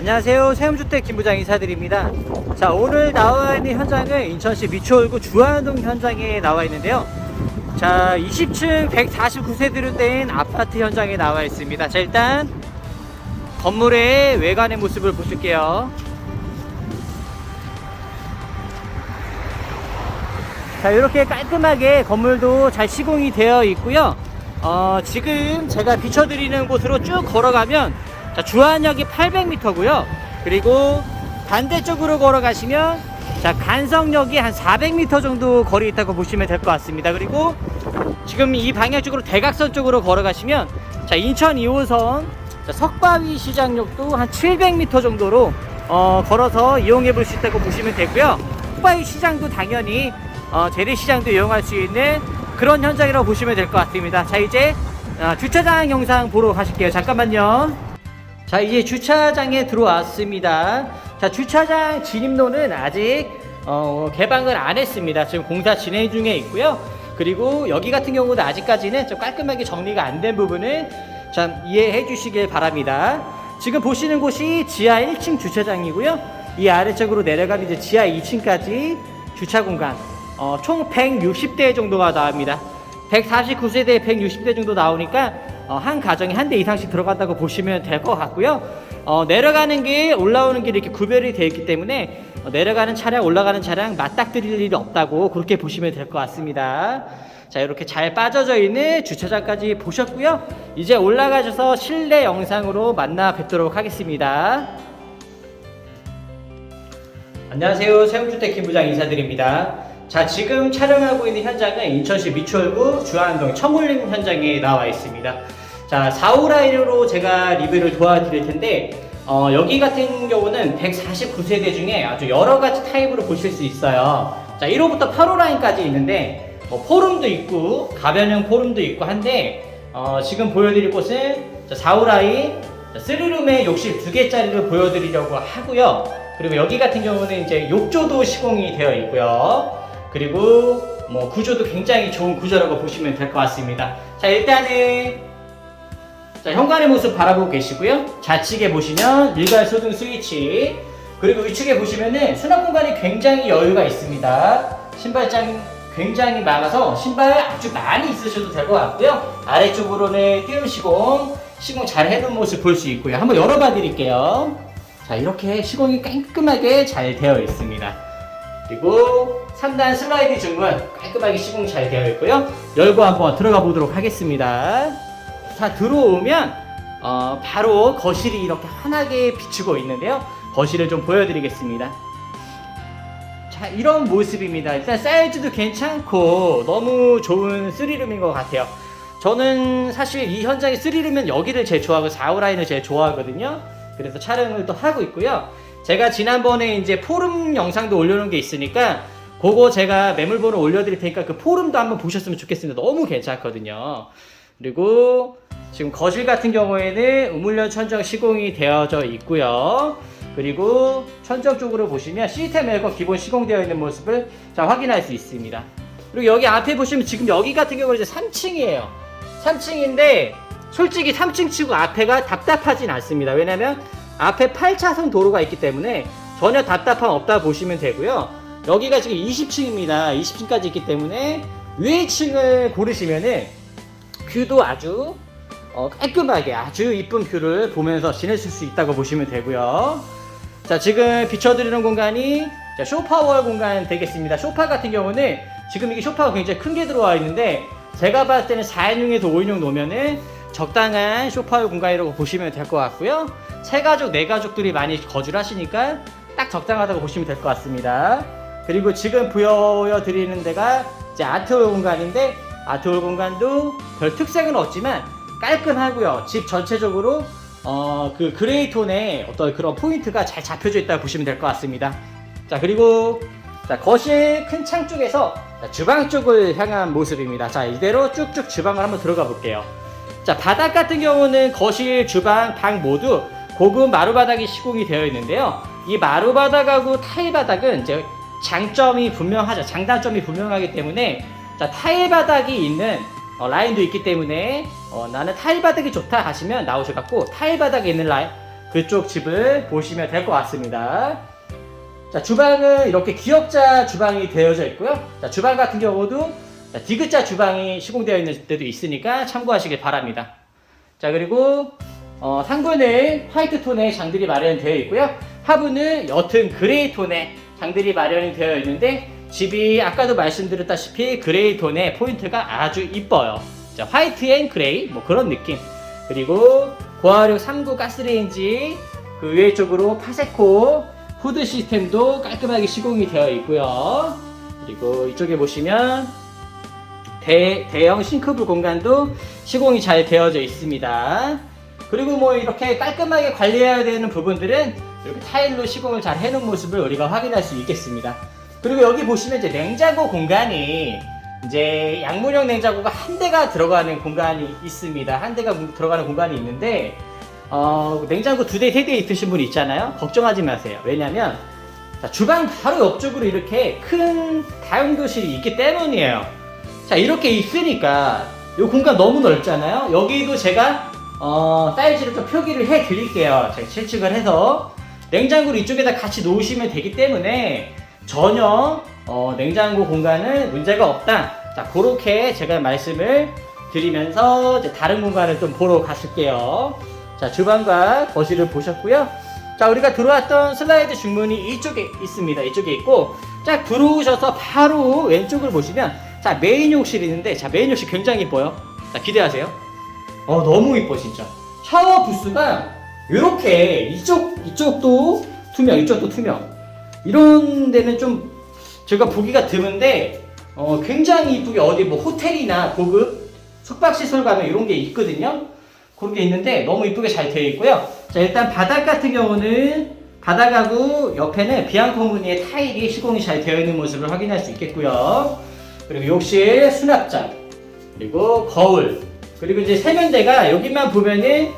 안녕하세요. 세움주택 김부장 인사드립니다. 자, 오늘 나와 있는 현장은 인천시 미추홀구 주안동 현장에 나와 있는데요. 자, 20층 149세대로 된 아파트 현장에 나와 있습니다. 자, 일단 건물의 외관의 모습을 보실게요. 자, 이렇게 깔끔하게 건물도 잘 시공이 되어 있고요. 어, 지금 제가 비춰드리는 곳으로 쭉 걸어가면 자, 주안역이 800m고요. 그리고 반대쪽으로 걸어가시면 자, 간성역이 한 400m 정도 거리 있다고 보시면 될 것 같습니다. 그리고 지금 이 방향 쪽으로 대각선 쪽으로 걸어가시면 자, 인천 2호선 자, 석바위 시장역도 한 700m 정도로 어, 걸어서 이용해 볼 수 있다고 보시면 되고요. 석바위 시장도 당연히 어, 재래시장도 이용할 수 있는 그런 현장이라고 보시면 될 것 같습니다. 자, 이제 어, 주차장 영상 보러 가실게요. 잠깐만요. 자, 이제 주차장에 들어왔습니다. 자, 주차장 진입로는 아직 어, 개방을 안 했습니다. 지금 공사 진행 중에 있고요. 그리고 여기 같은 경우도 아직까지는 좀 깔끔하게 정리가 안 된 부분을 참 이해해 주시길 바랍니다. 지금 보시는 곳이 지하 1층 주차장이고요. 이 아래쪽으로 내려가면 이제 지하 2층까지 주차 공간 어, 총 160대 정도가 나옵니다. 149세대 160대 정도 나오니까 어, 한 가정에 한 대 이상씩 들어간다고 보시면 될 것 같고요. 어, 내려가는 길, 올라오는 길이 이렇게 구별이 되어 있기 때문에 어, 내려가는 차량, 올라가는 차량 맞닥뜨릴 일이 없다고 그렇게 보시면 될 것 같습니다. 자, 이렇게 잘 빠져져 있는 주차장까지 보셨고요. 이제 올라가셔서 실내 영상으로 만나 뵙도록 하겠습니다. 안녕하세요. 세움주택 김부장 인사드립니다. 자, 지금 촬영하고 있는 현장은 인천시 미추홀구 주안동 청울림 현장에 나와 있습니다. 자, 4호 라인으로 제가 리뷰를 도와드릴 텐데, 어, 여기 같은 경우는 149세대 중에 아주 여러 가지 타입으로 보실 수 있어요. 자, 1호부터 8호 라인까지 있는데, 뭐 포름도 있고, 가변형 포름도 있고 한데, 어, 지금 보여드릴 곳은 4호 라인, 3룸에 욕실 2개짜리를 보여드리려고 하고요. 그리고 여기 같은 경우는 이제 욕조도 시공이 되어 있고요. 그리고 뭐 구조도 굉장히 좋은 구조라고 보시면 될 것 같습니다. 자, 일단은 자, 현관의 모습 바라보고 계시고요. 좌측에 보시면 일괄 소등 스위치, 그리고 위측에 보시면은 수납 공간이 굉장히 여유가 있습니다. 신발장 굉장히 많아서 신발 아주 많이 있으셔도 될 것 같고요. 아래쪽으로는 띄움 시공, 시공 잘 해놓은 모습 볼 수 있고요. 한번 열어봐 드릴게요. 자, 이렇게 시공이 깔끔하게 잘 되어 있습니다. 그리고 3단 슬라이드 중문 깔끔하게 시공 잘 되어 있고요. 열고 한번 들어가 보도록 하겠습니다. 자, 들어오면 어, 바로 거실이 이렇게 환하게 비추고 있는데요. 거실을 좀 보여드리겠습니다. 자, 이런 모습입니다. 일단 사이즈도 괜찮고 너무 좋은 3룸인 것 같아요. 저는 사실 이 현장에 3룸면 여기를 제일 좋아하고 4호 라인을 제일 좋아하거든요. 그래서 촬영을 또 하고 있고요. 제가 지난번에 이제 포럼 영상도 올려놓은 게 있으니까 그거 제가 매물번호 올려드릴 테니까 그 포럼도 한번 보셨으면 좋겠습니다. 너무 괜찮거든요. 그리고 지금 거실 같은 경우에는 우물연 천정 시공이 되어져 있고요. 그리고 천정 쪽으로 보시면 시스템 에어컨 기본 시공되어 있는 모습을 자 확인할 수 있습니다. 그리고 여기 앞에 보시면 지금 여기 같은 경우는 이제 3층이에요. 3층인데 솔직히 3층 치고 앞에가 답답하진 않습니다. 왜냐면 앞에 8차선 도로가 있기 때문에 전혀 답답함 없다 보시면 되고요. 여기가 지금 20층입니다. 20층까지 있기 때문에 위에 층을 고르시면은 뷰도 아주 어, 깔끔하게 아주 이쁜 뷰를 보면서 지내실 수 있다고 보시면 되고요. 자, 지금 비춰드리는 공간이 자, 쇼파월 공간 되겠습니다. 쇼파 같은 경우는 지금 이게 쇼파가 굉장히 큰 게 들어와 있는데 제가 봤을 때는 4인용에서 5인용 놓으면은 적당한 쇼파월 공간이라고 보시면 될 것 같고요. 세 가족, 네 가족들이 많이 거주를 하시니까 딱 적당하다고 보시면 될 것 같습니다. 그리고 지금 보여드리는 데가 이제 아트홀 공간인데 아트홀 공간도 별 특색은 없지만 깔끔하고요. 집 전체적으로 어, 그 그레이 톤의 어떤 그런 포인트가 잘 잡혀져 있다고 보시면 될 것 같습니다. 자, 그리고 자, 거실 큰 창 쪽에서 자, 주방 쪽을 향한 모습입니다. 자, 이대로 쭉쭉 주방을 한번 들어가 볼게요. 자, 바닥 같은 경우는 거실, 주방, 방 모두 고급 마루바닥이 시공이 되어 있는데요. 이 마루바닥하고 타일 바닥은 이제 장점이 분명하죠. 장단점이 분명하기 때문에 자, 타일 바닥이 있는 어, 라인도 있기 때문에 어, 나는 타일 바닥이 좋다 하시면 나오셔 갖고 타일 바닥에 있는 라인 그쪽 집을 보시면 될 것 같습니다. 자, 주방은 이렇게 기역자 주방이 되어져 있고요. 자, 주방 같은 경우도 자, 디귿자 주방이 시공되어 있는 데도 있으니까 참고하시길 바랍니다. 자, 그리고 어, 상부는 화이트 톤의 장들이 마련되어 있고요. 하부는 옅은 그레이 톤의 장들이 마련이 되어 있는데 집이 아까도 말씀드렸다시피 그레이 톤의 포인트가 아주 이뻐요. 자, 화이트 앤 그레이 뭐 그런 느낌. 그리고 고화력 3구 가스레인지 그 위에 쪽으로 파세코 후드 시스템도 깔끔하게 시공이 되어 있고요. 그리고 이쪽에 보시면 대, 대형 싱크볼 공간도 시공이 잘 되어져 있습니다. 그리고 뭐 이렇게 깔끔하게 관리해야 되는 부분들은 이렇게 타일로 시공을 잘 해놓은 모습을 우리가 확인할 수 있겠습니다. 그리고 여기 보시면 이제 냉장고 공간이 이제 양문형 냉장고가 한 대가 들어가는 공간이 있습니다. 한 대가 들어가는 공간이 있는데 어, 냉장고 두 대, 세 대 있으신 분 있잖아요. 걱정하지 마세요. 왜냐면 자, 주방 바로 옆쪽으로 이렇게 큰 다용도실이 있기 때문이에요. 자, 이렇게 있으니까 이 공간 너무 넓잖아요. 여기도 제가 어, 사이즈를 좀 표기를 해 드릴게요. 제가 실측을 해서 냉장고를 이쪽에다 같이 놓으시면 되기 때문에 전혀 어, 냉장고 공간은 문제가 없다. 자, 그렇게 제가 말씀을 드리면서 이제 다른 공간을 좀 보러 가실게요. 자, 주방과 거실을 보셨고요. 자, 우리가 들어왔던 슬라이드 중문이 이쪽에 있습니다. 이쪽에 있고, 자, 들어오셔서 바로 왼쪽을 보시면, 자, 메인 욕실이 있는데, 자, 메인 욕실 굉장히 이뻐요. 자, 기대하세요. 어, 너무 이뻐, 진짜. 샤워 부스가, 이렇게, 이쪽, 이쪽도 투명, 이쪽도 투명. 이런 데는 좀, 제가 보기가 드문데, 어, 굉장히 이쁘게 어디 뭐 호텔이나 고급 숙박시설 가면 이런 게 있거든요. 그런 게 있는데 너무 이쁘게 잘 되어 있고요. 자, 일단 바닥 같은 경우는 바닥하고 옆에는 비앙코 무늬의 타일이 시공이 잘 되어 있는 모습을 확인할 수 있겠고요. 그리고 욕실 수납장, 그리고 거울, 그리고 이제 세면대가 여기만 보면은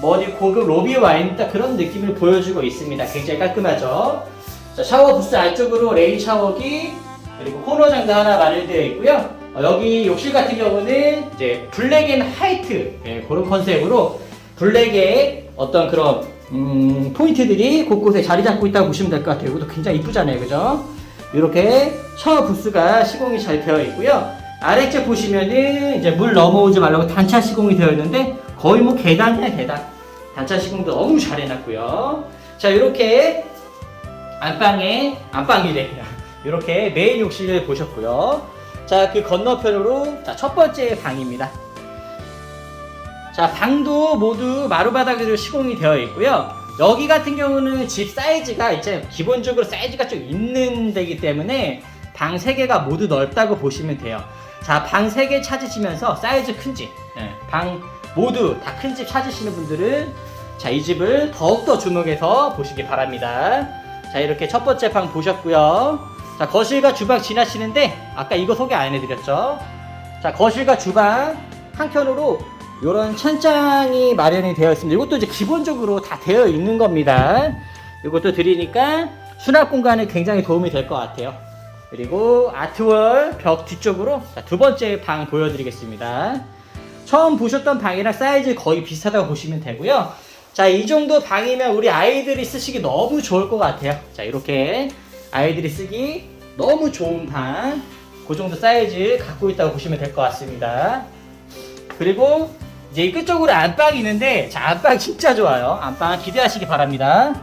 뭐 어디 고급 로비에 와 있는 딱 그런 느낌을 보여주고 있습니다. 굉장히 깔끔하죠. 자, 샤워 부스 안쪽으로 레인 샤워기, 그리고 코너 장도 하나 마련되어 있고요. 어, 여기 욕실 같은 경우는 이제 블랙 앤 화이트 예, 그런 컨셉으로 블랙의 어떤 그런 음, 포인트들이 곳곳에 자리 잡고 있다고 보시면 될 것 같아요. 이것도 굉장히 이쁘잖아요, 그죠? 이렇게 샤워 부스가 시공이 잘 되어 있고요. 아래쪽 보시면은 이제 물 넘어오지 말라고 단차 시공이 되어 있는데 거의 뭐 계단이야 계단. 단차 시공도 너무 잘 해놨고요. 자, 이렇게 안방에 안방이래. 이렇게 메인 욕실을 보셨고요. 자, 그 건너편으로 자, 첫 번째 방입니다. 자, 방도 모두 마루바닥으로 시공이 되어 있고요. 여기 같은 경우는 집 사이즈가 이제 기본적으로 사이즈가 좀 있는 데기 때문에 방 3개가 모두 넓다고 보시면 돼요. 자, 방 3개 찾으시면서 사이즈 큰 집, 예, 방 모두 다 큰 집 찾으시는 분들은 자, 이 집을 더욱더 주목해서 보시기 바랍니다. 자, 이렇게 첫 번째 방 보셨고요. 자, 거실과 주방 지나시는데 아까 이거 소개 안 해드렸죠? 자, 거실과 주방 한켠으로 이런 천장이 마련이 되어 있습니다. 이것도 이제 기본적으로 다 되어 있는 겁니다. 이것도 드리니까 수납 공간에 굉장히 도움이 될 것 같아요. 그리고 아트월 벽 뒤쪽으로 자, 두 번째 방 보여드리겠습니다. 처음 보셨던 방이랑 사이즈 거의 비슷하다고 보시면 되고요. 자, 이 정도 방이면 우리 아이들이 쓰시기 너무 좋을 것 같아요. 자, 이렇게 아이들이 쓰기 너무 좋은 방, 그 정도 사이즈 갖고 있다고 보시면 될 것 같습니다. 그리고 이제 이 끝쪽으로 안방이 있는데, 자, 안방 진짜 좋아요. 안방 기대하시기 바랍니다.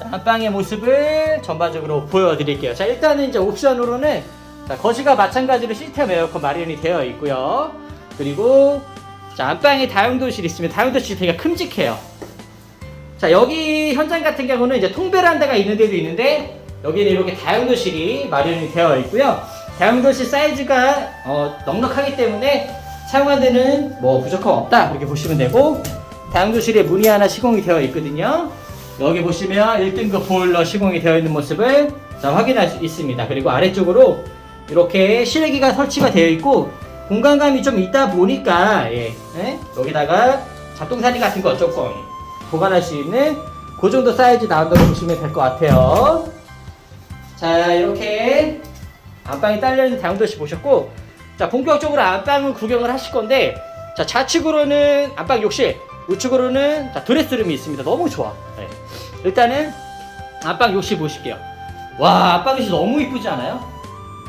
자, 안방의 모습을 전반적으로 보여드릴게요. 자, 일단은 이제 옵션으로는 자, 거실과 마찬가지로 시스템 에어컨 마련이 되어 있고요. 그리고 자, 안방에 다용도실 있으면 다용도실 되게 큼직해요. 자, 여기 현장 같은 경우는 이제 통베란다가 있는 데도 있는데 여기는 이렇게 다용도실이 마련이 되어 있고요. 다용도실 사이즈가 어, 넉넉하기 때문에 사용한 데는 뭐 부족함 없다 이렇게 보시면 되고 다용도실에 문이 하나 시공이 되어 있거든요. 여기 보시면 1등급 보일러 시공이 되어 있는 모습을 자, 확인할 수 있습니다. 그리고 아래쪽으로 이렇게 실외기가 설치가 되어 있고 공간감이 좀 있다 보니까 예, 예? 여기다가 잡동사니 같은 거 조금 보관할 수 있는 그 정도 사이즈 나온다고 보시면 될 것 같아요. 자 이렇게 안방이 딸려있는 다용도실 보셨고 자 본격적으로 안방을 구경을 하실 건데 자 좌측으로는 안방 욕실 우측으로는 자, 드레스룸이 있습니다. 너무 좋아. 네. 일단은 안방 욕실 보실게요. 와, 안방 욕실 너무 이쁘지 않아요?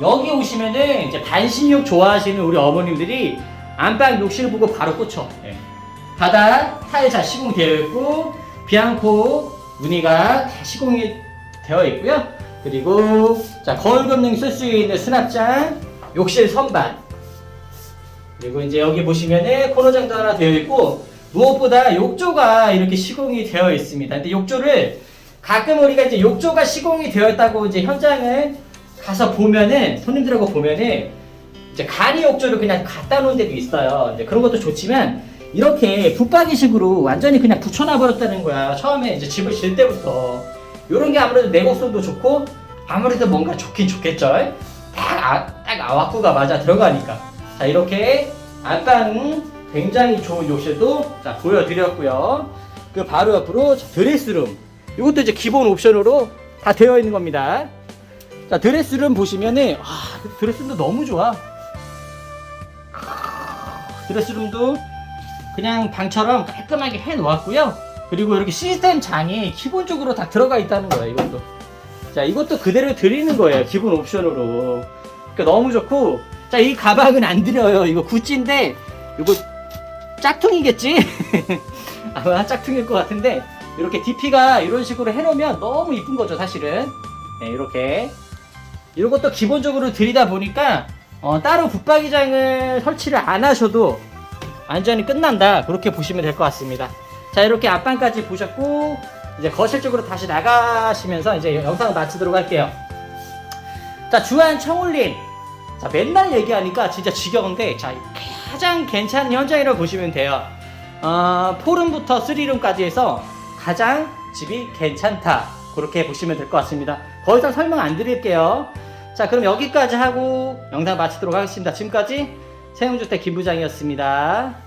여기 오시면은 이제 반신욕 좋아하시는 우리 어머님들이 안방 욕실 보고 바로 꽂혀. 네. 바닥 타일 잘 시공되어 있고 비앙코 무늬가 다 시공이 되어 있고요. 그리고 자 거울 금능 쓸수 있는 수납장, 욕실 선반. 그리고 이제 여기 보시면은 코너장도 하나 되어 있고 무엇보다 욕조가 이렇게 시공이 되어 있습니다. 근데 욕조를 가끔 우리가 이제 욕조가 시공이 되어 있다고 이제 현장을 가서 보면은 손님들하고 보면은 이제 간이 욕조를 그냥 갖다 놓은 데도 있어요. 이제 그런 것도 좋지만 이렇게 붙박이식으로 완전히 그냥 붙여놔 버렸다는 거야. 처음에 이제 집을 질 때부터 이런 게 아무래도 내곡성도 좋고 아무래도 뭔가 좋긴 좋겠죠. 딱, 아, 딱 아와쿠가 맞아 들어가니까. 자 이렇게 안방 굉장히 좋은 욕실도 자 보여드렸고요. 그 바로 옆으로 자, 드레스룸. 이것도 이제 기본 옵션으로 다 되어 있는 겁니다. 자 드레스룸 보시면은 아 드레스룸도 너무 좋아. 드레스룸도 그냥 방처럼 깔끔하게 해 놓았고요. 그리고 이렇게 시스템 장이 기본적으로 다 들어가 있다는 거예요. 이것도. 자 이것도 그대로 드리는 거예요. 기본 옵션으로. 그러니까 너무 좋고. 자 이 가방은 안 드려요. 이거 구찌인데 이거 짝퉁이겠지? 아마 짝퉁일 것 같은데 이렇게 DP가 이런 식으로 해놓으면 너무 이쁜 거죠 사실은. 네, 이렇게 이것도 기본적으로 드리다 보니까 어, 따로 붙박이장을 설치를 안 하셔도 완전히 끝난다. 그렇게 보시면 될 것 같습니다. 자 이렇게 앞방까지 보셨고 이제 거실 쪽으로 다시 나가시면서 이제 영상을 마치도록 할게요. 자 주한 청울림. 자 맨날 얘기하니까 진짜 지겨운데 자 가장 괜찮은 현장이라고 보시면 돼요. 어, 포름부터 쓰리룸까지 해서 가장 집이 괜찮다. 그렇게 보시면 될 것 같습니다. 더 이상 설명 안 드릴게요. 자 그럼 여기까지 하고 영상 마치도록 하겠습니다. 지금까지 세운주택 김부장이었습니다